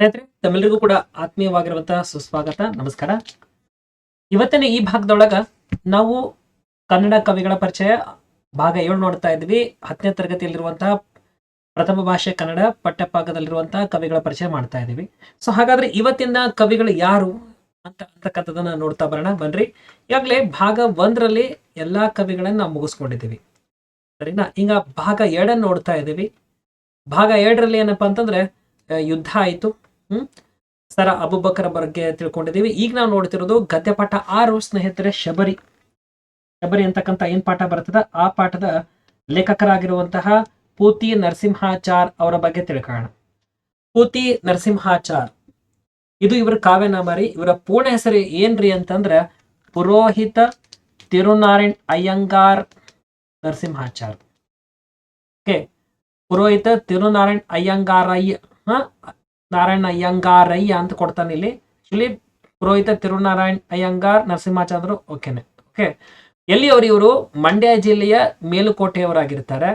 ಸ್ನೇಹಿತರೆ ತಮ್ಮೆಲ್ಲರಿಗೂ ಕೂಡ ಆತ್ಮೀಯವಾಗಿರುವಂತಹ ಸುಸ್ವಾಗತ. ನಮಸ್ಕಾರ. ಇವತ್ತಿನ ಈ ಭಾಗದೊಳಗ ನಾವು ಕನ್ನಡ ಕವಿಗಳ ಪರಿಚಯ ಭಾಗ ಏಳು ನೋಡ್ತಾ ಇದ್ವಿ. ಹತ್ತನೇ ತರಗತಿಯಲ್ಲಿರುವಂತಹ ಪ್ರಥಮ ಭಾಷೆ ಕನ್ನಡ, ಪಠ್ಯಭಾಗದಲ್ಲಿರುವಂತಹ ಕವಿಗಳ ಪರಿಚಯ ಮಾಡ್ತಾ ಇದೀವಿ. ಸೊ ಹಾಗಾದ್ರೆ ಇವತ್ತಿನ ಕವಿಗಳು ಯಾರು ಅಂತ ಅಂತಕ್ಕಂಥದ್ದನ್ನ ನೋಡ್ತಾ ಬರೋಣ. ಬನ್ರಿ. ಈಗಾಗಲೇ ಭಾಗ ಒಂದರಲ್ಲಿ ಎಲ್ಲಾ ಕವಿಗಳನ್ನ ನಾವು ಮುಗಿಸ್ಕೊಂಡಿದ್ದೀವಿ. ಸರಿನಾ? ಈಗ ಭಾಗ ಎರಡನ್ನ ನೋಡ್ತಾ ಇದ್ದೀವಿ. ಭಾಗ ಎರಡರಲ್ಲಿ ಏನಪ್ಪಾ ಅಂತಂದ್ರೆ ಯುದ್ಧ ಆಯಿತು. ಸರ ಅಬುಬಕರ ಬಗ್ಗೆ ತಿಳ್ಕೊಂಡಿದ್ದೀವಿ. ಈಗ ನಾವು ನೋಡ್ತಿರೋದು ಗದ್ಯ ಪಾಠ ಆರು ಸ್ನೇಹಿತರೆ ಶಬರಿ. ಶಬರಿ ಅಂತಕ್ಕಂಥ ಏನ್ ಪಾಠ ಬರ್ತದ? ಆ ಪಾಠದ ಲೇಖಕರಾಗಿರುವಂತಹ ಪೂತಿ ನರಸಿಂಹಾಚಾರ್ ಅವರ ಬಗ್ಗೆ ತಿಳ್ಕೊಳ್ಳೋಣ. ಪೂತಿ ನರಸಿಂಹಾಚಾರ್. ಇದು ಇವರ ಕಾವ್ಯನಾಮ ರೀ ಇವರ ಪೂರ್ಣ ಹೆಸರು ಏನ್ರಿ ಅಂತಂದ್ರ ಪುರೋಹಿತ ತಿರುನಾರಾಯಣ್ ಅಯ್ಯಂಗಾರ್ ನರಸಿಂಹಾಚಾರ್. ಓಕೆ. ಪುರೋಹಿತ ತಿರುನಾರಾಯಣ್ ಅಯ್ಯಂಗಾರಯ್ಯ. ನಾರಾಯಣ ಅಯ್ಯಂಗಾರಯ್ಯ ಅಂತ ಕೊಡ್ತಾನೆ ಇಲ್ಲಿ. ಆಕ್ಚುಲಿ ಪುರೋಹಿತ ತಿರುನಾರಾಯಣ್ ಅಯ್ಯಂಗಾರ್ ನರಸಿಂಹಾಚಾರ್ಯರು ಓಕೆನೆ ಓಕೆ. ಎಲ್ಲಿ ಅವರು ಇವರು? ಮಂಡ್ಯ ಜಿಲ್ಲೆಯ ಮೇಲುಕೋಟೆಯವರಾಗಿರ್ತಾರೆ.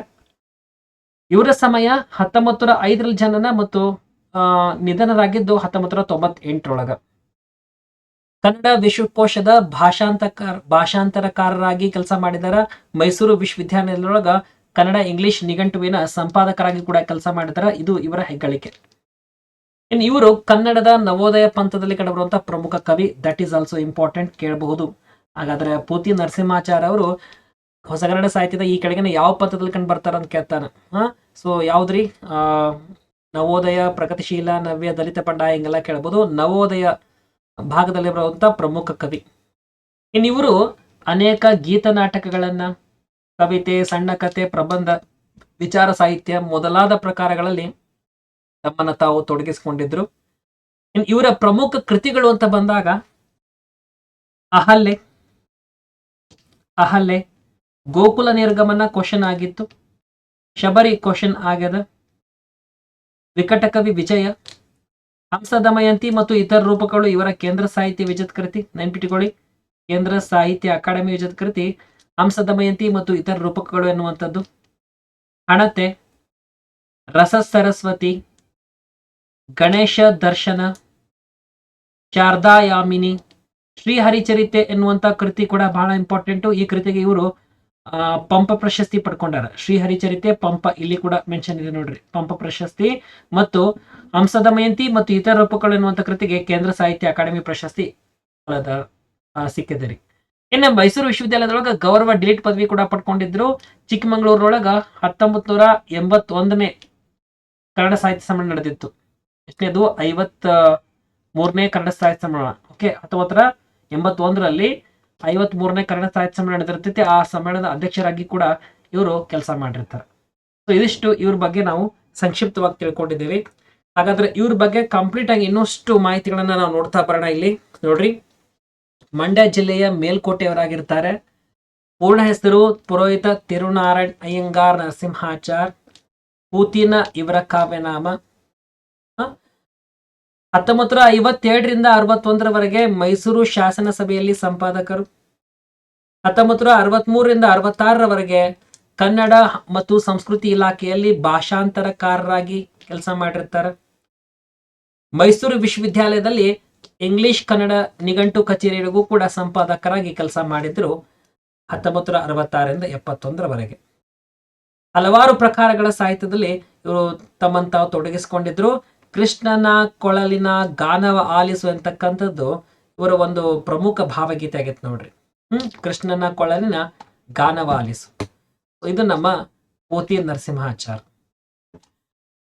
ಇವರ ಸಮಯ ಹತ್ತೊಂಬತ್ತು ನೂರ ಜನನ ಮತ್ತು ನಿಧನರಾಗಿದ್ದು ಹತ್ತೊಂಬತ್ತು ನೂರ ತೊಂಬತ್ತೆಂಟರೊಳಗ. ಕನ್ನಡ ವಿಶ್ವಕೋಶದ ಭಾಷಾಂತಕಾರ, ಭಾಷಾಂತರಕಾರರಾಗಿ ಕೆಲಸ ಮಾಡಿದಾರ ಮೈಸೂರು ವಿಶ್ವವಿದ್ಯಾನಿಲಯದೊಳಗ ಕನ್ನಡ, ಇಂಗ್ಲಿಷ್ ನಿಘಂಟುವಿನ ಸಂಪಾದಕರಾಗಿ ಕೂಡ ಕೆಲಸ ಮಾಡಿದಾರ ಇದು ಇವರ ಹೆಗ್ಗಳಿಕೆ. ಇನ್ನು ಇವರು ಕನ್ನಡದ ನವೋದಯ ಪಂಥದಲ್ಲಿ ಕಂಡುಬರುವಂತಹ ಪ್ರಮುಖ ಕವಿ ದಟ್ ಈಸ್ ಆಲ್ಸೋ ಇಂಪಾರ್ಟೆಂಟ್ ಕೇಳಬಹುದು. ಹಾಗಾದ್ರೆ ಪೂತಿ ನರಸಿಂಹಾಚಾರ್ಯ ಅವರು ಹೊಸಗನ್ನಡ ಸಾಹಿತ್ಯದ ಈ ಕೆಳಗಿನ ಯಾವ ಪಂಥದಲ್ಲಿ ಕಂಡು ಬರ್ತಾರ ಅಂತ ಕೇಳ್ತಾನೆ. ಹಾ ಸೊ ಯಾವ್ದ್ರಿ? ನವೋದಯ ಪ್ರಗತಿಶೀಲ ನವ್ಯ ದಲಿತ ಪಂಡ ಹಿಂಗೆಲ್ಲ ಕೇಳಬಹುದು. ನವೋದಯ ಭಾಗದಲ್ಲಿ ಬರುವಂತ ಪ್ರಮುಖ ಕವಿ. ಇನ್ನು ಇವರು ಅನೇಕ ಗೀತ ನಾಟಕಗಳನ್ನ, ಕವಿತೆ, ಸಣ್ಣ ಕತೆ, ಪ್ರಬಂಧ, ವಿಚಾರ ಸಾಹಿತ್ಯ ಮೊದಲಾದ ಪ್ರಕಾರಗಳಲ್ಲಿ ತಮ್ಮನ್ನ ತಾವು ತೊಡಗಿಸಿಕೊಂಡಿದ್ರು. ಇವರ ಪ್ರಮುಖ ಕೃತಿಗಳು ಅಂತ ಬಂದಾಗ ಅಹಲ್ಲೆ ಅಹಲ್ಲೆ ಗೋಕುಲ ನಿರ್ಗಮನ ಕ್ವಶನ್ ಆಗಿತ್ತು, ಶಬರಿ ಕ್ವಶನ್ ಆಗ್ಯದ ವಿಕಟಕವಿ ವಿಜಯ, ಹಂಸದಮಯಂತಿ ಮತ್ತು ಇತರ ರೂಪಗಳು ಇವರ ಕೇಂದ್ರ ಸಾಹಿತ್ಯ ವಿಜತ್ ಕೃತಿ ನೆನ್ಪಿಟ್ಟುಕೊಳ್ಳಿ ಕೇಂದ್ರ ಸಾಹಿತ್ಯ ಅಕಾಡೆಮಿ ವಿಜತ್ ಕೃತಿ, ಹಂಸದಮಯಂತಿ ಮತ್ತು ಇತರ ರೂಪಕಗಳು ಎನ್ನುವಂಥದ್ದು. ಹಣತೆ ರಸ ಸರಸ್ವತಿ ಗಣೇಶ ದರ್ಶನ, ಶಾರದಾಯಾಮಿನಿ ಶ್ರೀಹರಿಚರಿತೆ ಎನ್ನುವಂತ ಕೃತಿ ಕೂಡ ಬಹಳ ಇಂಪಾರ್ಟೆಂಟ್ ಈ ಕೃತಿಗೆ ಇವರು ಪಂಪ ಪ್ರಶಸ್ತಿ ಪಡ್ಕೊಂಡಾರ. ಶ್ರೀಹರಿಚರಿತೆ ಪಂಪ ಇಲ್ಲಿ ಕೂಡ ಮೆನ್ಷನ್ ಇದೆ ನೋಡ್ರಿ. ಪಂಪ ಪ್ರಶಸ್ತಿ ಮತ್ತು ಹಂಸದಮಯಂತಿ ಮತ್ತು ಇತರ ರೂಪಗಳು ಎನ್ನುವಂತ ಕೃತಿಗೆ ಕೇಂದ್ರ ಸಾಹಿತ್ಯ ಅಕಾಡೆಮಿ ಪ್ರಶಸ್ತಿ ಸಿಕ್ಕಿದೆ ರೀ. ಇನ್ನು ಮೈಸೂರು ವಿಶ್ವವಿದ್ಯಾಲಯದೊಳಗ ಗೌರವ ಡಿಲೀಟ್ ಪದವಿ ಕೂಡ ಪಡ್ಕೊಂಡಿದ್ರು. ಚಿಕ್ಕಮಂಗ್ಳೂರೊಳಗ ಹತ್ತೊಂಬತ್ ನೂರ ಎಂಬತ್ತೊಂದನೇ ಕನ್ನಡ ಸಾಹಿತ್ಯ ಸಮ್ಮೇಳನ ನಡೆದಿತ್ತು. ಎಷ್ಟನೇದು? ಐವತ್ತ ಮೂರನೇ ಕನ್ನಡ ಸಾಹಿತ್ಯ ಸಮ್ಮೇಳನ. ಓಕೆ ಹತ್ತೊಂಬತ್ತರ ಎಂಬತ್ತೊಂದರಲ್ಲಿ ಐವತ್ ಮೂರನೇ ಕನ್ನಡ ಸಾಹಿತ್ಯ ಸಮ್ಮೇಳನ ನಡೆದಿರ್ತೈತಿ. ಆ ಸಮ್ಮೇಳನದ ಅಧ್ಯಕ್ಷರಾಗಿ ಕೂಡ ಇವರು ಕೆಲಸ ಮಾಡಿರ್ತಾರೆ. ಸೊ ಇದಿಷ್ಟು ಇವ್ರ ಬಗ್ಗೆ ನಾವು ಸಂಕ್ಷಿಪ್ತವಾಗಿ ತಿಳ್ಕೊಂಡಿದ್ದೀವಿ. ಹಾಗಾದ್ರೆ ಇವ್ರ ಬಗ್ಗೆ ಕಂಪ್ಲೀಟ್ ಆಗಿ ಇನ್ನಷ್ಟು ಮಾಹಿತಿಗಳನ್ನ ನಾವು ನೋಡ್ತಾ ಬರೋಣ ಇಲ್ಲಿ. ನೋಡ್ರಿ. ಮಂಡ್ಯ ಜಿಲ್ಲೆಯ ಮೇಲ್ಕೋಟೆಯವರಾಗಿರ್ತಾರೆ. ಪೂರ್ಣ ಹೆಸರು ಪುರೋಹಿತ ತಿರುನಾರಾಯಣ್ ಅಯ್ಯಂಗಾರ್ ನರಸಿಂಹಾಚಾರ್. ಪೂತಿನ ಇವರ ಕಾವ್ಯನಾಮ? ಹತ್ತೊಂಬತ್ತು ಐವತ್ತೇಳರಿಂದ ಅರವತ್ತೊಂದರವರೆಗೆ ಮೈಸೂರು ಶಾಸನ ಸಭೆಯಲ್ಲಿ ಸಂಪಾದಕರು. ಹತ್ತೊಂಬತ್ತು ನೂರ ಅರವತ್ಮೂರರಿಂದ ಅರವತ್ತಾರರವರೆಗೆ ಕನ್ನಡ ಮತ್ತು ಸಂಸ್ಕೃತಿ ಇಲಾಖೆಯಲ್ಲಿ ಭಾಷಾಂತರಕಾರರಾಗಿ ಕೆಲಸ ಮಾಡಿರ್ತಾರೆ. ಮೈಸೂರು ವಿಶ್ವವಿದ್ಯಾಲಯದಲ್ಲಿ ಇಂಗ್ಲಿಷ್, ಕನ್ನಡ ನಿಘಂಟು ಕಚೇರಿಗೂ ಕೂಡ ಸಂಪಾದಕರಾಗಿ ಕೆಲಸ ಮಾಡಿದ್ರು ಹತ್ತೊಂಬತ್ತು ನೂರ ಅರವತ್ತಾರರಿಂದ ಎಪ್ಪತ್ತೊಂದರವರೆಗೆ. ಹಲವಾರು ಪ್ರಕಾರಗಳ ಸಾಹಿತ್ಯದಲ್ಲಿ ಇವರು ತಮ್ಮನ್ನು ತೊಡಗಿಸಿಕೊಂಡಿದ್ರು. ಕೃಷ್ಣನ ಕೊಳಲಿನ ಗಾನವ ಆಲಿಸು ಅಂತಕ್ಕಂಥದ್ದು ಇವರ ಒಂದು ಪ್ರಮುಖ ಭಾವಗೀತೆ ಆಗೈತೆ ನೋಡ್ರಿ. ಹ್ಮ್, ಕೃಷ್ಣನ ಕೊಳಲಿನ ಗಾನವ ಆಲಿಸು. ಇದು ನಮ್ಮ ಪೋತಿ ನರಸಿಂಹಾಚಾರ್.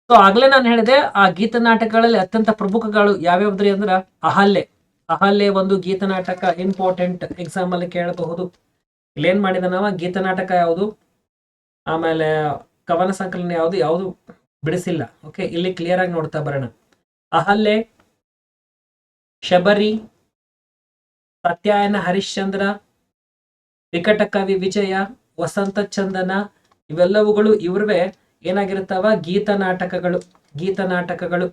ಸೊ ಆಗ್ಲೇ ನಾನು ಹೇಳಿದೆ, ಆ ಗೀತ ನಾಟಕಗಳಲ್ಲಿ ಅತ್ಯಂತ ಪ್ರಮುಖಗಳು ಯಾವ್ಯಾವ್ದ್ರಿ ಅಂದ್ರ ಅಹಲ್ಲೆ ಅಹಲ್ಲೆ ಒಂದು ಗೀತ ನಾಟಕ ಇಂಪಾರ್ಟೆಂಟ್ ಎಕ್ಸಾಮ್ ಅಲ್ಲಿ ಕೇಳಬಹುದು. ಇಲ್ಲೇನ್ ಮಾಡಿದ ನಾವ ಗೀತ ನಾಟಕ ಯಾವುದು? ಆಮೇಲೆ ಕವನ ಸಂಕಲನ ಯಾವುದು? ಯಾವುದು? ಬಿಡಿಸಿಲ್ಲ. ಓಕೆ ಇಲ್ಲಿ ಕ್ಲಿಯರ್ ಆಗಿ ನೋಡ್ತಾ ಬರೋಣ. ಅಹಲ್ಯೆ, ಶಬರಿ ಸತ್ಯಾಯನ ಹರಿಶ್ಚಂದ್ರ ವಿಕಟ ಕವಿ ವಿಜಯ, ವಸಂತ ಚಂದನ, ಇವೆಲ್ಲವುಗಳು ಇವ್ರವೇ ಏನಾಗಿರ್ತಾವ ಗೀತ ನಾಟಕಗಳು ಗೀತ ನಾಟಕಗಳು.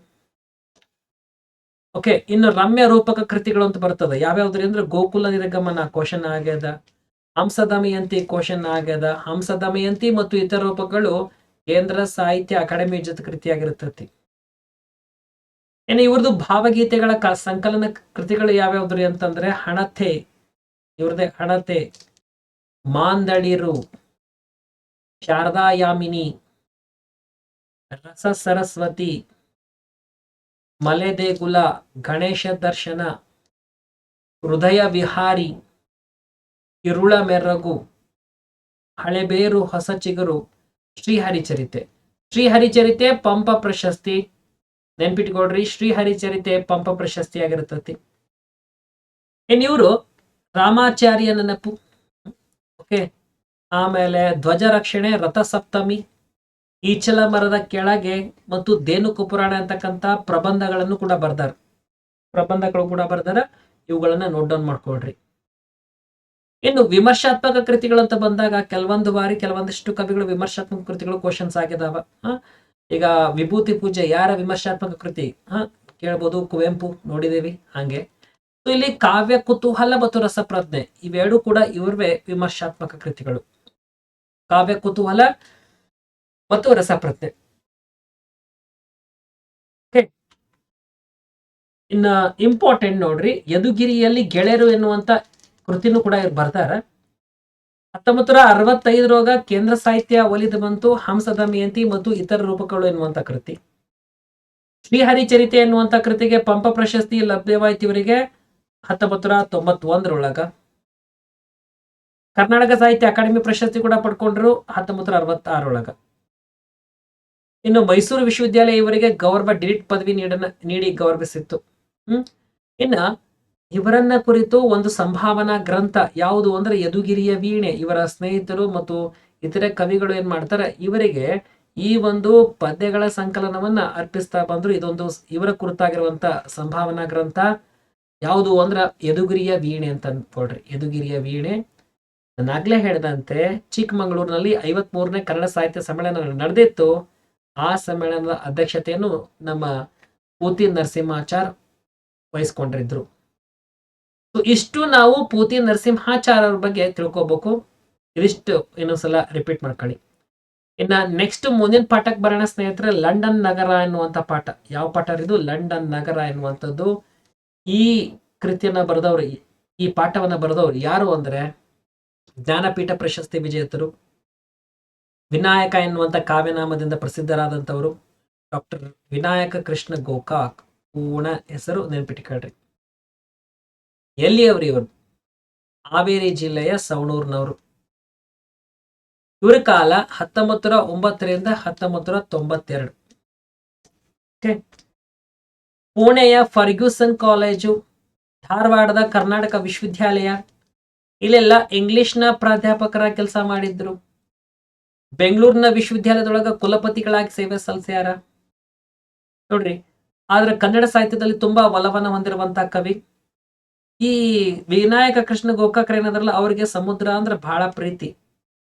ಓಕೆ ಇನ್ನು ರಮ್ಯ ರೂಪಕ ಕೃತಿಗಳು ಅಂತ ಬರ್ತದೆ. ಯಾವ್ಯಾವ್ದ್ರಿ ಅಂದ್ರೆ ಗೋಕುಲ ನಿರ್ಗಮನ ಕ್ವಶನ್ ಆಗ್ಯದ, ಹಂಸದಮಯಂತಿ ಕ್ವಶನ್ ಆಗ್ಯದ, ಹಂಸದಮಯಂತಿ ಮತ್ತು ಇತರ ರೂಪಗಳು ಕೇಂದ್ರ ಸಾಹಿತ್ಯ ಅಕಾಡೆಮಿ ಜೊತೆ ಕೃತಿಯಾಗಿರ್ತತಿ ಇನ್ನು ಇವ್ರದ್ದು ಭಾವಗೀತೆಗಳ ಕ ಸಂಕಲನ ಕೃತಿಗಳು ಯಾವ್ಯಾವ್ದ್ರಿ ಅಂತಂದ್ರೆ ಹಣತೆ, ಇವ್ರದೇ ಹಣತೆ, ಮಾಂದಳಿರು, ಶಾರದಾಯಾಮಿನಿ ರಸ ಸರಸ್ವತಿ ಮಲೆದೇಗುಲ, ಗಣೇಶ ದರ್ಶನ, ಹೃದಯ ವಿಹಾರಿ ಇರುಳ ಮೆರಗು, ಹಳೆಬೇರು ಹೊಸ ಚಿಗುರು. ಶ್ರೀಹರಿಚರಿತೆ. ಶ್ರೀಹರಿಚರಿತೆ ಪಂಪ ಪ್ರಶಸ್ತಿ. ನೆನ್ಪಿಟ್ಕೊಡ್ರಿ ಶ್ರೀಹರಿಚರಿತೆ ಪಂಪ ಪ್ರಶಸ್ತಿ ಆಗಿರ್ತತಿ. ಇನ್ ಇವರು ರಾಮಾಚಾರ್ಯ ನೆನಪು ಓಕೆ? ಆಮೇಲೆ ಧ್ವಜ ರಕ್ಷಣೆ ರಥಸಪ್ತಮಿ ಈಚಲ ಮರದ ಕೆಳಗೆ ಮತ್ತು ದೇನುಕು ಪುರಾಣ ಅಂತಕ್ಕಂಥ ಪ್ರಬಂಧಗಳನ್ನು ಕೂಡ ಬರ್ದಾರ. ಪ್ರಬಂಧಗಳು ಕೂಡ ಬರ್ದಾರ. ಇವುಗಳನ್ನ ನೋಟ್ ಡೌನ್ ಮಾಡ್ಕೊಳ್ರಿ. ಇನ್ನು ವಿಮರ್ಶಾತ್ಮಕ ಕೃತಿಗಳು ಅಂತ ಬಂದಾಗ ಕೆಲವೊಂದು ಬಾರಿ ಕೆಲವೊಂದಿಷ್ಟು ಕವಿಗಳು ವಿಮರ್ಶಾತ್ಮಕ ಕೃತಿಗಳು ಕ್ವಶನ್ಸ್ ಆಗಿದಾವ? ಈಗ ವಿಭೂತಿ ಪೂಜೆ ಯಾರ ವಿಮರ್ಶಾತ್ಮಕ ಕೃತಿ? ಹ? ಕೇಳ್ಬೋದು, ಕುವೆಂಪು ನೋಡಿದೇವಿ ಹಂಗೆ. ಇಲ್ಲಿ ಕಾವ್ಯ, ಕುತೂಹಲ ಮತ್ತು ರಸಪ್ರಜ್ಞೆ ಇವೆರಡು ಕೂಡ ಇವ್ರವೇ ವಿಮರ್ಶಾತ್ಮಕ ಕೃತಿಗಳು. ಕಾವ್ಯ, ಕುತೂಹಲ ಮತ್ತು ರಸಪ್ರಜ್ಞೆ. ಪ್ರಜ್ಞೆ ಇನ್ನ ಇಂಪಾರ್ಟೆಂಟ್ ನೋಡ್ರಿ ಯದುಗಿರಿಯಲ್ಲಿ ಗೆಳೆಯರು ಎನ್ನುವಂತ ಕೃತಿನೂ ಕೂಡ ಇವ್ರು ಬರ್ತಾರ. ಹತ್ತೊಂಬತ್ತು ನೂರ ಅರವತ್ತೈದರೊಳಗ ಕೇಂದ್ರ ಸಾಹಿತ್ಯ ಒಲಿದು ಬಂತು ಹಂಸದ ಮಯಂತಿ ಮತ್ತು ಇತರ ರೂಪಗಳು ಎನ್ನುವಂತ ಕೃತಿ. ಶ್ರೀಹರಿಚರಿತೆ ಎನ್ನುವಂತ ಕೃತಿಗೆ ಪಂಪ ಪ್ರಶಸ್ತಿ ಲಭ್ಯವಾಯ್ತು ಇವರಿಗೆ ಹತ್ತೊಂಬತ್ತು ನೂರ ತೊಂಬತ್ತೊಂದರೊಳಗ ಕರ್ನಾಟಕ ಸಾಹಿತ್ಯ ಅಕಾಡೆಮಿ ಪ್ರಶಸ್ತಿ ಕೂಡ ಪಡ್ಕೊಂಡ್ರು ಹತ್ತೊಂಬತ್ತು ನೂರ ಅರವತ್ತಾರೊಳಗ ಇನ್ನು ಮೈಸೂರು ವಿಶ್ವವಿದ್ಯಾಲಯ ಇವರಿಗೆ ಗೌರವ ಡಿಲಿಟ್ ಪದವಿ ನೀಡನ, ನೀಡಿ ಗೌರವಿಸಿತ್ತು. ಹ್ಮ್. ಇನ್ನ ಇವರನ್ನ ಕುರಿತು ಒಂದು ಸಂಭಾವನಾ ಗ್ರಂಥ ಯಾವುದು ಅಂದ್ರೆ ಯದುಗಿರಿಯ ವೀಣೆ, ಇವರ ಸ್ನೇಹಿತರು ಮತ್ತು ಇತರೆ ಕವಿಗಳು ಏನ್ ಮಾಡ್ತಾರೆ, ಇವರಿಗೆ ಈ ಒಂದು ಪದ್ಯಗಳ ಸಂಕಲನವನ್ನ ಅರ್ಪಿಸ್ತಾ ಬಂದ್ರು. ಇದೊಂದು ಇವರ ಕುರಿತಾಗಿರುವಂತ ಸಂಭಾವನಾ ಗ್ರಂಥ. ಯಾವುದು ಅಂದ್ರ ಯದುಗಿರಿಯ ವೀಣೆ ಅಂತ ಅನ್ಕೊಳ್ರಿ. ಯದುಗಿರಿಯ ವೀಣೆ. ನಾಗ್ಲೇ ಹೇಳಿದಂತೆ ಚಿಕ್ಕಮಗಳೂರಿನಲ್ಲಿ ಐವತ್ ಮೂರನೇ ಕನ್ನಡ ಸಾಹಿತ್ಯ ಸಮ್ಮೇಳನ ನಡೆದಿತ್ತು. ಆ ಸಮ್ಮೇಳನದ ಅಧ್ಯಕ್ಷತೆಯನ್ನು ನಮ್ಮ ಪೂತಿ ನರಸಿಂಹಾಚಾರ್ ವಹಿಸ್ಕೊಂಡಿದ್ರು. ಇಷ್ಟು ನಾವು ಪೂತಿ ನರಸಿಂಹಾಚಾರ್ಯರ ಬಗ್ಗೆ ತಿಳ್ಕೊಬೇಕು. ಇದಿಷ್ಟು ಇನ್ನೊಂದ್ಸಲ ರಿಪೀಟ್ ಮಾಡ್ಕೊಳ್ಳಿ. ಇನ್ನ ನೆಕ್ಸ್ಟ್ ಮುಂದಿನ ಪಾಠಕ್ಕೆ ಬರೋಣ ಸ್ನೇಹಿತರೆ, ಲಂಡನ್ ನಗರ ಎನ್ನುವಂತ ಪಾಠ. ಯಾವ ಪಾಠ ಇದು? ಲಂಡನ್ ನಗರ ಎನ್ನುವಂಥದ್ದು. ಈ ಕೃತಿಯನ್ನ ಬರೆದವ್ರು ಈ ಪಾಠವನ್ನ ಬರೆದವ್ರು ಯಾರು ಅಂದ್ರೆ ಜ್ಞಾನಪೀಠ ಪ್ರಶಸ್ತಿ ವಿಜೇತರು, ವಿನಾಯಕ ಎನ್ನುವಂತ ಕಾವ್ಯನಾಮದಿಂದ ಪ್ರಸಿದ್ಧರಾದಂಥವರು ಡಾಕ್ಟರ್ ವಿನಾಯಕ ಕೃಷ್ಣ ಗೋಕಾಕ್. ಪೂರ್ಣ ಹೆಸರು ನೆನ್ಪಿಟ್ಕೊಳ್ರಿ. ಎಲ್ಲಿಯವರು ಇವರು? ಹಾವೇರಿ ಜಿಲ್ಲೆಯ ಸವಣೂರ್ನವರು. ಇವರ ಕಾಲ ಹತ್ತೊಂಬತ್ತರ ಒಂಬತ್ತರಿಂದ ಹತ್ತೊಂಬತ್ತರ ತೊಂಬತ್ತೆರಡು. ಪುಣೆಯ ಫರ್ಗ್ಯೂಸನ್ ಕಾಲೇಜು, ಧಾರವಾಡದ ಕರ್ನಾಟಕ ವಿಶ್ವವಿದ್ಯಾಲಯ, ಇಲ್ಲೆಲ್ಲ ಇಂಗ್ಲಿಷ್ನ ಪ್ರಾಧ್ಯಾಪಕರ ಕೆಲಸ ಮಾಡಿದ್ರು. ಬೆಂಗಳೂರಿನ ವಿಶ್ವವಿದ್ಯಾಲಯದೊಳಗ ಕುಲಪತಿಗಳಾಗಿ ಸೇವೆ ಸಲ್ಲಿಸ್ಯಾರ. ನೋಡ್ರಿ, ಆದ್ರೆ ಕನ್ನಡ ಸಾಹಿತ್ಯದಲ್ಲಿ ತುಂಬಾ ಒಲವನ್ನ ಹೊಂದಿರುವಂತಹ ಕವಿ. ಈ ವಿನಾಯಕ ಕೃಷ್ಣ ಗೋಕಾಕ್ರ ಏನದ್ರಲ್ಲ, ಅವ್ರಿಗೆ ಸಮುದ್ರ ಅಂದ್ರೆ ಬಹಳ ಪ್ರೀತಿ.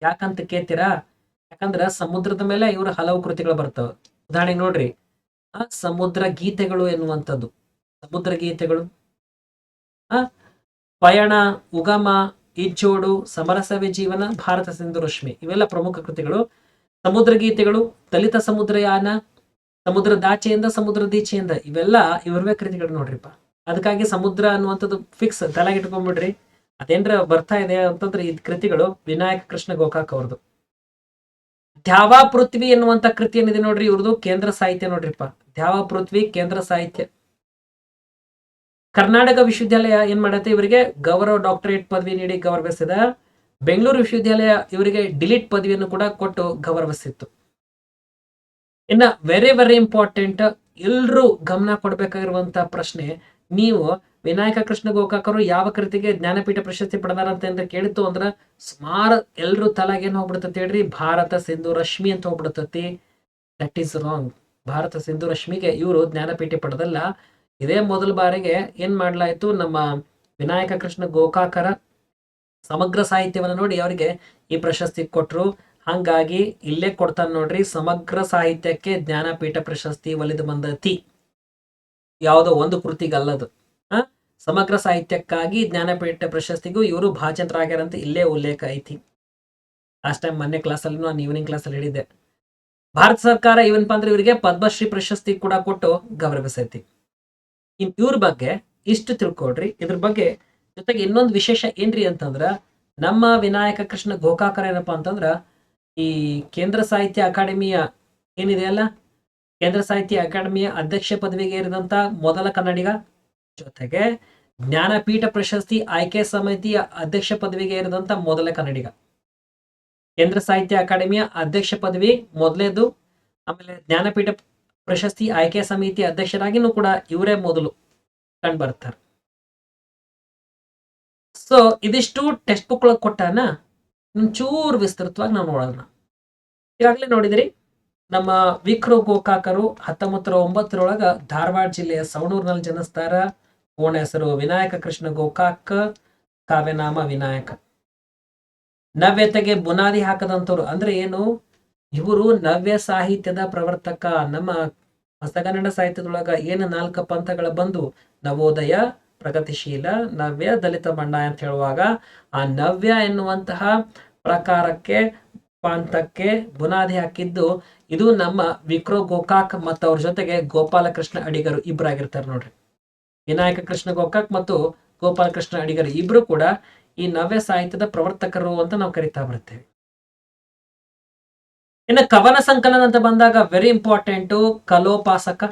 ಯಾಕಂತ ಕೇಳ್ತೀರಾ? ಯಾಕಂದ್ರ ಸಮುದ್ರದ ಮೇಲೆ ಇವ್ರ ಹಲವು ಕೃತಿಗಳು ಬರ್ತವೆ. ಉದಾಹರಣೆಗೆ ನೋಡ್ರಿ, ಆ ಸಮುದ್ರ ಗೀತೆಗಳು ಎನ್ನುವಂಥದ್ದು. ಸಮುದ್ರ ಗೀತೆಗಳು. ಆ, ಪಯಣ, ಉಗಮ, ಇಜ್ಜೋಡು, ಸಮರಸವಿ ಜೀವನ, ಭಾರತ ಸಿಂಧು ರಶ್ಮಿ, ಇವೆಲ್ಲ ಪ್ರಮುಖ ಕೃತಿಗಳು. ಸಮುದ್ರ ಗೀತೆಗಳು, ದಲಿತ ಸಮುದ್ರಯಾನ ಸಮುದ್ರ ದಾಚೆಯಿಂದ, ಸಮುದ್ರ ದೀಚೆಯಿಂದ, ಇವೆಲ್ಲ ಇವ್ರವೇ ಕೃತಿಗಳು ನೋಡ್ರಿಪ್ಪ. ಅದಕ್ಕಾಗಿ ಸಮುದ್ರ ಅನ್ನುವಂಥದ್ದು ಫಿಕ್ಸ್ ತಲೆಗೆ ಇಟ್ಕೊಂಡ್ಬಿಡ್ರಿ. ಅದೇನ್ರ ಬರ್ತಾ ಇದೆ ಅಂತಂದ್ರೆ ಈ ಕೃತಿಗಳು ವಿನಾಯಕ ಕೃಷ್ಣ ಗೋಕಾಕ್ ಅವ್ರದ್ದು ಧ್ಯಾವಾ ಪೃಥ್ವಿ ಎನ್ನುವಂತ ಕೃತಿ ಏನಿದೆ ನೋಡ್ರಿ ಇವ್ರದ್ದು ಕೇಂದ್ರ ಸಾಹಿತ್ಯ ನೋಡ್ರಿಪ್ಪ. ಧ್ಯಾವಾ ಪೃಥ್ವಿ ಕೇಂದ್ರ ಸಾಹಿತ್ಯ. ಕರ್ನಾಟಕ ವಿಶ್ವವಿದ್ಯಾಲಯ ಏನ್ ಮಾಡತ್ತೆ ಇವರಿಗೆ? ಗೌರವ ಡಾಕ್ಟರೇಟ್ ಪದವಿ ನೀಡಿ ಗೌರವಿಸಿದ ಬೆಂಗಳೂರು ವಿಶ್ವವಿದ್ಯಾಲಯ ಇವರಿಗೆ ಡಿಲಿಟ್ ಪದವಿಯನ್ನು ಕೂಡ ಕೊಟ್ಟು ಗೌರವಿಸಿತ್ತು. ಇನ್ನ ವೆರಿ ವೆರಿ ಇಂಪಾರ್ಟೆಂಟ್ ಎಲ್ರೂ ಗಮನ ಕೊಡಬೇಕಾಗಿರುವಂತ ಪ್ರಶ್ನೆ ನೀವು ವಿನಾಯಕ ಕೃಷ್ಣ ಗೋಕಾಕರು ಯಾವ ಕೃತಿಗೆ ಜ್ಞಾನಪೀಠ ಪ್ರಶಸ್ತಿ ಪಡೆದಾರ ಅಂತ ಕೇಳಿತ್ತು ಅಂದ್ರ ಸುಮಾರು ಎಲ್ರು ತಲೆಗೆ ಏನು ಹೋಗ್ಬಿಡ್ತತಿ ಹೇಳ್ರಿ? ಭಾರತ ಸಿಂಧು ರಶ್ಮಿ ಅಂತ ಹೋಗ್ಬಿಡ್ತತಿ that is wrong Bharata Sindhu ರಶ್ಮಿಗೆ ಇವರು ಜ್ಞಾನಪೀಠ ಪಡೆದಲ್ಲ. ಇದೇ ಮೊದಲ ಬಾರಿಗೆ ಏನ್ ಮಾಡ್ಲಾಯ್ತು? ನಮ್ಮ ವಿನಾಯಕ ಕೃಷ್ಣ ಗೋಕಾಕರ ಸಮಗ್ರ ಸಾಹಿತ್ಯವನ್ನು ನೋಡಿ ಅವರಿಗೆ ಈ ಪ್ರಶಸ್ತಿ ಕೊಟ್ರು. ಹಂಗಾಗಿ ಇಲ್ಲೇ ಕೊಡ್ತಾನೆ ನೋಡ್ರಿ, ಸಮಗ್ರ ಸಾಹಿತ್ಯಕ್ಕೆ ಜ್ಞಾನಪೀಠ ಪ್ರಶಸ್ತಿ ಒಲಿದು ಬಂದತಿ. ಯಾವುದೋ ಒಂದು ಕೃತಿಗಲ್ಲದು. ಆ ಸಮಗ್ರ ಸಾಹಿತ್ಯಕ್ಕಾಗಿ ಜ್ಞಾನಪೀಠ ಪ್ರಶಸ್ತಿಗೂ ಇವರು ಭಾಜನರಾಗ್ಯಾರ ಅಂತ ಇಲ್ಲೇ ಉಲ್ಲೇಖ ಐತಿ. ಲಾಸ್ಟ್ ಟೈಮ್ ಮೊನ್ನೆ ಕ್ಲಾಸಲ್ಲಿ ನಾನು ಈವ್ನಿಂಗ್ ಕ್ಲಾಸಲ್ಲಿ ಹೇಳಿದ್ದೆ. ಭಾರತ ಸರ್ಕಾರ ಇವನ್ಪ ಅಂದ್ರೆ ಇವರಿಗೆ ಪದ್ಮಶ್ರೀ ಪ್ರಶಸ್ತಿ ಕೂಡ ಕೊಟ್ಟು ಗೌರವಿಸೈತಿ ಇನ್ ಇವ್ರ ಬಗ್ಗೆ ಇಷ್ಟು ತಿಳ್ಕೊಡ್ರಿ ಇದ್ರ ಬಗ್ಗೆ ಜೊತೆಗೆ ಇನ್ನೊಂದು ವಿಶೇಷ ಏನ್ರಿ ಅಂತಂದ್ರ ನಮ್ಮ ವಿನಾಯಕ ಕೃಷ್ಣ ಗೋಕಾಕರ ಏನಪ್ಪಾ ಅಂತಂದ್ರ ಈ ಕೇಂದ್ರ ಸಾಹಿತ್ಯ ಅಕಾಡೆಮಿಯ ಏನಿದೆಯಲ್ಲ ಕೇಂದ್ರ ಸಾಹಿತ್ಯ ಅಕಾಡೆಮಿಯ ಅಧ್ಯಕ್ಷ ಪದವಿಗೆ ಏರಿದಂತ ಮೊದಲ ಕನ್ನಡಿಗ. ಜೊತೆಗೆ ಜ್ಞಾನಪೀಠ ಪ್ರಶಸ್ತಿ ಆಯ್ಕೆ ಸಮಿತಿಯ ಅಧ್ಯಕ್ಷ ಪದವಿಗೆ ಏರಿದಂತ ಮೊದಲ ಕನ್ನಡಿಗ. ಕೇಂದ್ರ ಸಾಹಿತ್ಯ ಅಕಾಡೆಮಿಯ ಅಧ್ಯಕ್ಷ ಪದವಿ ಮೊದಲೇದು ಆಮೇಲೆ ಜ್ಞಾನಪೀಠ ಪ್ರಶಸ್ತಿ ಆಯ್ಕೆ ಸಮಿತಿ ಅಧ್ಯಕ್ಷರಾಗಿನೂ ಕೂಡ ಇವರೇ ಮೊದಲು ಕಂಡು ಬರ್ತಾರೆ ಸೊ ಇದಿಷ್ಟು ಟೆಕ್ಸ್ಟ್ ಬುಕ್ ಒಳಗೆ ಕೊಟ್ಟಾನ? ಒಂಚೂರು ವಿಸ್ತೃತವಾಗಿ ನಾವು ನೋಡೋಣ. ಈಗಾಗಲೇ ನೋಡಿದ್ರಿ ನಮ್ಮ ವಿಕ್ರೋ ಗೋಕಾಕರು ಹತ್ತೊಂಬತ್ತರ ಒಂಬತ್ತರೊಳಗ ಧಾರವಾಡ ಜಿಲ್ಲೆಯ ಸವಣೂರಿನಲ್ಲಿ ಜನಿಸ್ತಾರ. ಓಣ ಹೆಸರು ವಿನಾಯಕ ಕೃಷ್ಣ ಗೋಕಾಕ, ಕಾವ್ಯನಾಮ ವಿನಾಯಕ. ನವ್ಯತೆಗೆ ಬುನಾದಿ ಹಾಕದಂತವ್ರು ಅಂದ್ರೆ ಏನು? ಇವರು ನವ್ಯ ಸಾಹಿತ್ಯದ ಪ್ರವರ್ತಕ. ನಮ್ಮ ಹೊಸಗನ್ನಡ ಸಾಹಿತ್ಯದೊಳಗ ಏನು ನಾಲ್ಕು ಪಂಥಗಳ ಬಂದು? ನವೋದಯ, ಪ್ರಗತಿಶೀಲ, ನವ್ಯ, ದಲಿತ ಬಣ್ಣ ಅಂತ ಹೇಳುವಾಗ ಆ ನವ್ಯ ಎನ್ನುವಂತಹ ಪ್ರಕಾರಕ್ಕೆ ಪಾಂತಕ್ಕೆ ಬುನಾದಿ ಹಾಕಿದ್ದು. ಇದು ನಮ್ಮ ವಿಕ್ರೋ ಗೋಕಾಕ್ ಮತ್ತು ಅವ್ರ ಜೊತೆಗೆ ಗೋಪಾಲಕೃಷ್ಣ ಅಡಿಗರು ಇಬ್ಬರಾಗಿರ್ತಾರೆ ನೋಡ್ರಿ. ವಿನಾಯಕ ಕೃಷ್ಣ ಗೋಕಾಕ್ ಮತ್ತು ಗೋಪಾಲಕೃಷ್ಣ ಅಡಿಗರು ಇಬ್ರು ಕೂಡ ಈ ನವ್ಯ ಸಾಹಿತ್ಯದ ಪ್ರವರ್ತಕರು ಅಂತ ನಾವು ಕರಿತಾ ಬರ್ತೇವೆ ಇನ್ನು ಕವನ ಸಂಕಲನ ಅಂತ ಬಂದಾಗ ವೆರಿ ಇಂಪಾರ್ಟೆಂಟು ಕಲೋಪಾಸಕ.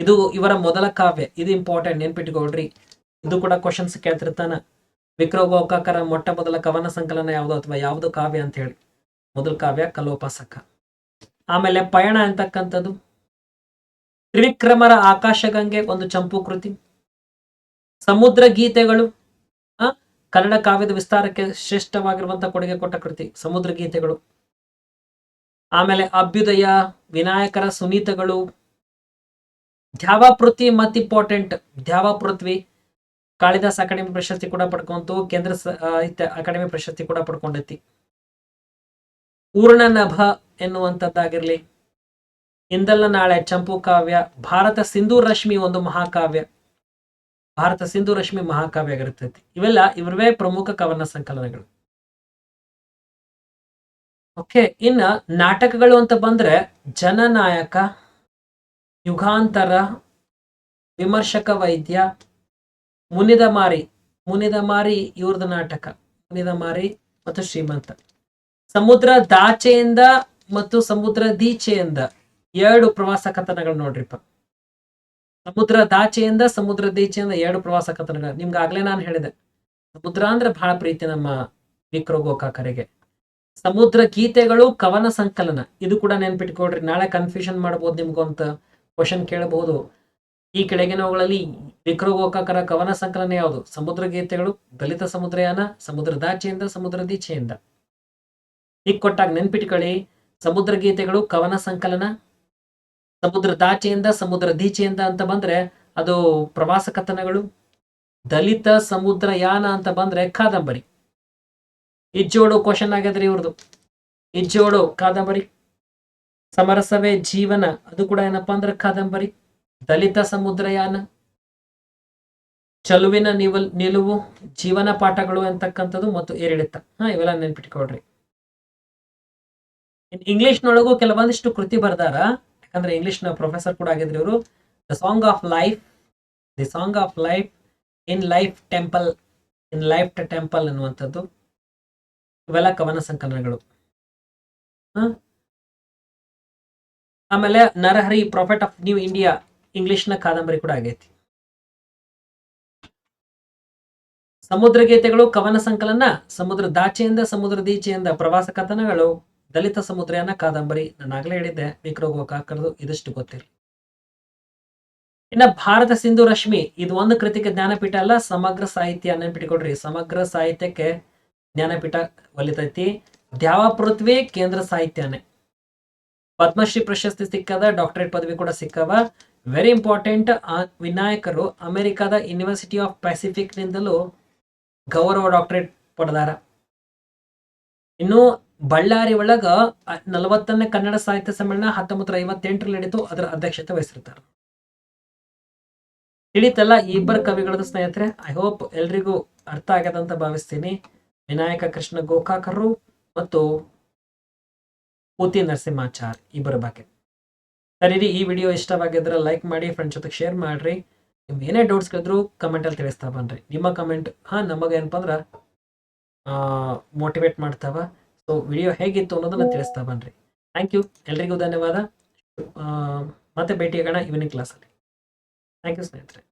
ಇದು ಇವರ ಮೊದಲ ಕಾವ್ಯ. ಇದು ಇಂಪಾರ್ಟೆಂಟ್ ನೆನ್ಪಿಟ್ಕೊಳ್ರಿ. ಇದು ಕೂಡ ಕ್ವಶನ್ಸ್ ಕೇಳ್ತಿರ್ತಾನ. ವಿಕ್ರೋ ಗೋಕಾಕರ ಮೊಟ್ಟ ಮೊದಲ ಕವನ ಸಂಕಲನ ಯಾವುದು ಅಥವಾ ಯಾವುದು ಕಾವ್ಯ ಅಂತ ಹೇಳಿ. ಮೊದಲ ಕಾವ್ಯ ಕಲೋಪಾಸಕ. ಆಮೇಲೆ ಪಯಣ ಅಂತಕ್ಕಂಥದ್ದು. ತ್ರಿವಿಕ್ರಮರ ಆಕಾಶಗಂಗೆ ಒಂದು ಚಂಪು ಕೃತಿ. ಸಮುದ್ರ ಗೀತೆಗಳು, ಆ, ಕನ್ನಡ ಕಾವ್ಯದ ವಿಸ್ತಾರಕ್ಕೆ ಶ್ರೇಷ್ಠವಾಗಿರುವಂತಹ ಕೊಡುಗೆ ಕೊಟ್ಟ ಕೃತಿ, ಸಮುದ್ರ ಗೀತೆಗಳು. ಆಮೇಲೆ ಅಭ್ಯುದಯ, ವಿನಾಯಕರ ಸುನೀತಗಳು. ಧ್ಯಾವಾಪೃಥ್ವಿ ಮತ್ ಇಂಪಾರ್ಟೆಂಟ್ ಧ್ಯಾವಾಪೃಥ್ವಿ ಕಾಳಿದಾಸ್ ಅಕಾಡೆಮಿ ಪ್ರಶಸ್ತಿ ಕೂಡ ಪಡ್ಕೊಂತು, ಕೇಂದ್ರ ಅಕಾಡೆಮಿ ಪ್ರಶಸ್ತಿ ಕೂಡ ಪಡ್ಕೊಂಡೈತಿ. ಪೂರ್ಣನಭ ಎನ್ನುವಂಥದ್ದಾಗಿರ್ಲಿ, ಇಂದಲ್ಲ ನಾಳೆ ಚಂಪು ಕಾವ್ಯ, ಭಾರತ ಸಿಂಧೂ ರಶ್ಮಿ ಒಂದು ಮಹಾಕಾವ್ಯ. ಭಾರತ ಸಿಂಧೂ ರಶ್ಮಿ ಮಹಾಕಾವ್ಯ ಆಗಿರ್ತೈತಿ. ಇವೆಲ್ಲ ಇವರವೇ ಪ್ರಮುಖ ಕವನ ಸಂಕಲನಗಳು. ಓಕೆ, ಇನ್ನ ನಾಟಕಗಳು ಅಂತ ಬಂದ್ರೆ ಜನನಾಯಕ, ಯುಗಾಂತರ, ವಿಮರ್ಶಕ ವೈದ್ಯ ಮುನಿದ ಮಾರಿ ಮುನಿದ ಮಾರಿ ಇವ್ರದ ನಾಟಕ, ಮುನಿದ ಮಾರಿ ಮತ್ತು ಶ್ರೀಮಂತ. ಸಮುದ್ರ ದಾಚೆಯಿಂದ ಮತ್ತು ಸಮುದ್ರ ದೀಚೆಯಿಂದ ಎರಡು ಪ್ರವಾಸ ಕಥನಗಳು ನೋಡ್ರಿಪ್ಪ. ಸಮುದ್ರ ದಾಚೆಯಿಂದ, ಸಮುದ್ರ ದೀಚೆಯಿಂದ ಎರಡು ಪ್ರವಾಸ ಕಥನಗಳು. ನಿಮ್ಗೆ ಆಗ್ಲೇ ನಾನು ಹೇಳಿದೆ, ಸಮುದ್ರ ಅಂದ್ರೆ ಬಹಳ ಪ್ರೀತಿ ನಮ್ಮ ವಿಕ್ರೋ ಗೋಕಾಕರಿಗೆ. ಸಮುದ್ರ ಗೀತೆಗಳು ಕವನ ಸಂಕಲನ. ಇದು ಕೂಡ ನೆನ್ಪಿಟ್ಕೊಡ್ರಿ ನಾಳೆ ಕನ್ಫ್ಯೂಷನ್ ಮಾಡ್ಬೋದು ನಿಮ್ಗೊಂತ ಕ್ವಶನ್ ಕೇಳಬಹುದು ಈ ಕೆಳಗಿನವುಗಳಲ್ಲಿ ವಿಕ್ರೋ ಗೋಕಾಕರ ಕವನ ಸಂಕಲನ ಯಾವುದು? ಸಮುದ್ರ ಗೀತೆಗಳು ದಲಿತ ಸಮುದ್ರಯಾನ ಸಮುದ್ರ ದಾಚೆಯಿಂದ ಸಮುದ್ರ ದೀಚೆಯಿಂದ ಈಗ ಕೊಟ್ಟಾಗ ನೆನ್ಪಿಟ್ಕೊಳ್ಳಿ ಸಮುದ್ರ ಗೀತೆಗಳು ಕವನ ಸಂಕಲನ ಸಮುದ್ರ ದಾಚೆಯಿಂದ ಸಮುದ್ರ ದೀಚೆಯಿಂದ ಅಂತ ಬಂದ್ರೆ ಅದು ಪ್ರವಾಸ ಕಥನಗಳು, ದಲಿತ ಸಮುದ್ರ ಯಾನ ಅಂತ ಬಂದ್ರೆ ಕಾದಂಬರಿ. ಇಜ್ಜೋಡು ಕ್ವಶನ್ ಆಗ್ಯದ್ರಿ ಇವ್ರದು. ಇಜ್ಜೋಡು, ಕಾದಂಬರಿ. ಸಮರಸವೇ ಜೀವನ, ಅದು ಕೂಡ ಏನಪ್ಪಾ ಅಂದ್ರೆ ಕಾದಂಬರಿ. ದಲಿತ ಸಮುದ್ರಯಾನ ಚಲುವಿನ ನಿವಲ್ ನಿಲುವು, ಜೀವನ ಪಾಠಗಳು ಅಂತಕ್ಕಂಥದ್ದು ಮತ್ತು ಏರಿಳಿತ. ಹಾ, ಇವೆಲ್ಲ ನೆನ್ಪಿಟ್ಕೊಳ್ರಿ. ಇಂಗ್ಲಿಷ್ನೊಳಗೂ ಕೆಲವೊಂದಿಷ್ಟು ಕೃತಿ ಬರ್ದಾರ. ಯಾಕಂದ್ರೆ ಇಂಗ್ಲಿಷ್ನ ಪ್ರೊಫೆಸರ್ ಕೂಡ ಆಗಿದ್ರು ಇವರು. The song of life the song of life in life temple in life temple ಅನ್ನುವಂಥದ್ದು. ಇವೆಲ್ಲ ಕವನ ಸಂಕಲನಗಳು? ಆಮೇಲೆ Narahari prophet of new India ಇಂಗ್ಲಿಷ್ನ ಕಾದಂಬರಿ ಕೂಡ ಆಗೈತಿ. ಸಮುದ್ರ ಗೀತೆಗಳು ಕವನ ಸಂಕಲನ, ಸಮುದ್ರ ದಾಚೆಯಿಂದ, ಸಮುದ್ರ ದೀಚೆಯಿಂದ ಪ್ರವಾಸ ಕಥನಗಳು, ದಲಿತ ಸಮುದ್ರಯಾನ ಕಾದಂಬರಿ ನಾನು ಆಗ್ಲೇ ಹೇಳಿದ್ದೆ ವಿಕ್ರೋ ಗೋಕಾಕರದು ಇದಿಷ್ಟು ಗೊತ್ತಿರಲಿ ಇನ್ನ ಭಾರತ ಸಿಂಧು ರಶ್ಮಿ, ಇದು ಒಂದು ಕೃತಿಗೆ ಜ್ಞಾನಪೀಠ ಅಲ್ಲ, ಸಮಗ್ರ ಸಾಹಿತ್ಯ ನೆನ್ಪಿಟ್ಕೊಡ್ರಿ ಸಮಗ್ರ ಸಾಹಿತ್ಯಕ್ಕೆ ಜ್ಞಾನಪೀಠ ಒಲಿತೈತಿ. ದ್ಯಾವ ಪೃಥ್ವಿ ಕೇಂದ್ರ ಸಾಹಿತ್ಯನೇ. ಪದ್ಮಶ್ರೀ ಪ್ರಶಸ್ತಿ ಸಿಕ್ಕದ, ಡಾಕ್ಟರೇಟ್ ಪದವಿ ಕೂಡ ಸಿಕ್ಕವ. ವೆರಿ ಇಂಪಾರ್ಟೆಂಟ್ ವಿನಾಯಕರು ಅಮೆರಿಕದ ಯೂನಿವರ್ಸಿಟಿ ಆಫ್ ಪೆಸಿಫಿಕ್ ನಿಂದಲೂ ಗೌರವ ಡಾಕ್ಟರೇಟ್ ಪಡೆದಾರ. ಇನ್ನು ಬಳ್ಳಾರಿ ಒಳಗ ನಲವತ್ತನೇ ಕನ್ನಡ ಸಾಹಿತ್ಯ ಸಮ್ಮೇಳನ ಹತ್ತೊಂಬತ್ತರ ಐವತ್ತೆಂಟರಲ್ಲಿ ನಡೀತು, ಅದರ ಅಧ್ಯಕ್ಷತೆ ವಹಿಸಿರ್ತಾರೆ. ತಿಳಿತಲ್ಲ, ಈ ಇಬ್ಬರು ಕವಿಗಳದ್ದು ಸ್ನೇಹಿತರೆ ಐ ಹೋಪ್ ಎಲ್ರಿಗೂ ಅರ್ಥ ಆಗ್ಯದ ಅಂತ ಭಾವಿಸ್ತೀನಿ. ವಿನಾಯಕ ಕೃಷ್ಣ ಗೋಕಾಕರು ಮತ್ತು ಪೂತಿ ನರಸಿಂಹಾಚಾರ್, ಇಬ್ಬರ ಬಗ್ಗೆ. ಸರಿ ಈ ವಿಡಿಯೋ ಇಷ್ಟವಾಗಿದ್ರೆ ಲೈಕ್ ಮಾಡಿ ಫ್ರೆಂಡ್ಸ್ ಜೊತೆಗೆ ಶೇರ್ ಮಾಡ್ರಿ. ಏನೇ ಡೌಟ್ಸ್ ಕೇಳಿದ್ರು ಕಮೆಂಟಲ್ಲಿ ತಿಳಿಸ್ತಾ ಬನ್ರಿ. ನಿಮ್ಮ ಕಮೆಂಟ್ ಹಾಂ, ನಮಗೆ ಏನಪ್ಪ ಅಂದ್ರೆ ಮೋಟಿವೇಟ್ ಮಾಡ್ತಾವ. ಸೊ ವಿಡಿಯೋ ಹೇಗಿತ್ತು ಅನ್ನೋದನ್ನ ತಿಳಿಸ್ತಾ ಬನ್ರಿ. ಥ್ಯಾಂಕ್ ಯು ಎಲ್ರಿಗೂ ಧನ್ಯವಾದ. ಮತ್ತೆ ಭೇಟಿಯಾಗೋಣ ಈವ್ನಿಂಗ್ ಕ್ಲಾಸಲ್ಲಿ ಥ್ಯಾಂಕ್ ಯು ಸ್ನೇಹಿತರೆ.